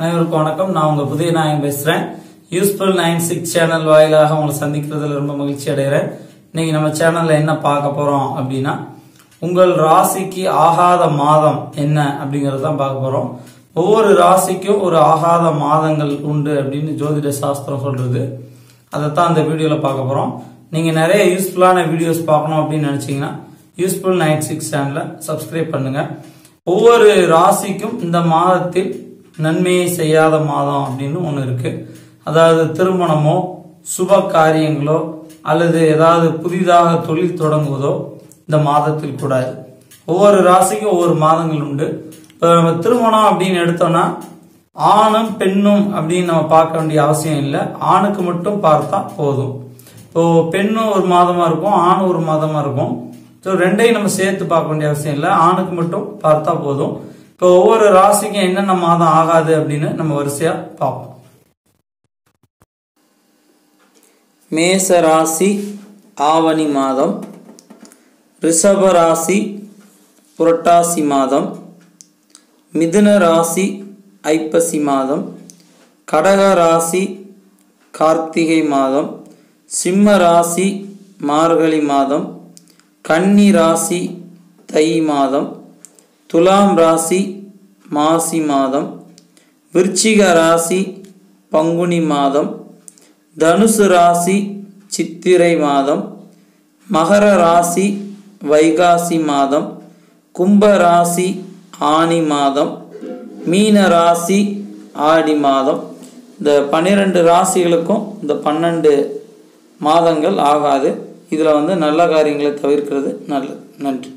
அனைவருக்கும் வணக்கம். நான் உங்க புதிய நாயன் பேசுறேன். யூஸ்ஃபுல் நைன் சிக்ஸ் சேனல் வாயிலாக உங்களை சந்திக்கிறதுல ரொம்ப மகிழ்ச்சி அடைகிறேன். இன்னைக்கு நம்ம சேனல்ல என்ன பார்க்க போறோம் அப்படின்னா உங்கள் ராசிக்கு ஆகாத மாதம் என்ன அப்படிங்கறத தான் பார்க்க போறோம். ஒவ்வொரு ராசிக்கும் ஒரு ஆகாத மாதங்கள் உண்டு அப்படின்னு ஜோதிட சாஸ்திரம் சொல்றது. அதைத்தான் அந்த வீடியோல பார்க்க போறோம். நீங்க நிறைய யூஸ்ஃபுல்லான வீடியோஸ் பார்க்கணும் அப்படின்னு நினைச்சீங்கன்னா யூஸ்ஃபுல் நைன் சிக்ஸ் சேனலை சப்ஸ்கிரைப் பண்ணுங்க. ஒவ்வொரு ராசிக்கும் இந்த மாதத்தில் நன்மையை செய்யாத மாதம் அப்படின்னு ஒன்று இருக்கு. அதாவது திருமணமோ சுப காரியங்களோ அல்லது ஏதாவது புதிதாக தொழில் தொடங்குவதோ இந்த மாதத்தில் கூடாது. ஒவ்வொரு ராசிக்கும் ஒவ்வொரு மாதங்கள் உண்டு. இப்போ நம்ம திருமணம் அப்படின்னு எடுத்தோம்னா ஆணும் பெண்ணும் அப்படின்னு நம்ம பார்க்க வேண்டிய அவசியம் இல்லை. ஆணுக்கு மட்டும் பார்த்தா போதும். இப்போ பெண்ணும் ஒரு மாதமா இருக்கும் ஆணும் ஒரு மாதமா இருக்கும். ஸோ ரெண்டையும் நம்ம சேர்த்து பார்க்க வேண்டிய அவசியம் இல்லை. ஆணுக்கு மட்டும் பார்த்தா போதும். இப்போ ஒவ்வொரு ராசிக்கும் என்னென்ன மாதம் ஆகாது அப்படின்னு நம்ம வரிசையா பார்ப்போம். மேச ராசி ஆவணி மாதம். ரிஷப ராசி புரட்டாசி மாதம். மிதுன ராசி ஐப்பசி மாதம். கடக ராசி கார்த்திகை மாதம். சிம்ம ராசி மார்கழி மாதம். கன்னி ராசி தை மாதம். துலாம் ராசி மாசி மாதம் விருச்சிக ராசி பங்குனி மாதம் தனுசு ராசி சித்திரை மாதம் மகர ராசி வைகாசி மாதம் கும்ப ராசி ஆனி மாதம் மீன ராசி ஆடி மாதம். இந்த பன்னிரெண்டு ராசிகளுக்கும் இந்த பன்னெண்டு மாதங்கள் ஆகாது. இதில் வந்து நல்ல காரியங்களை தவிர்க்கிறது. நல்லது நன்றி.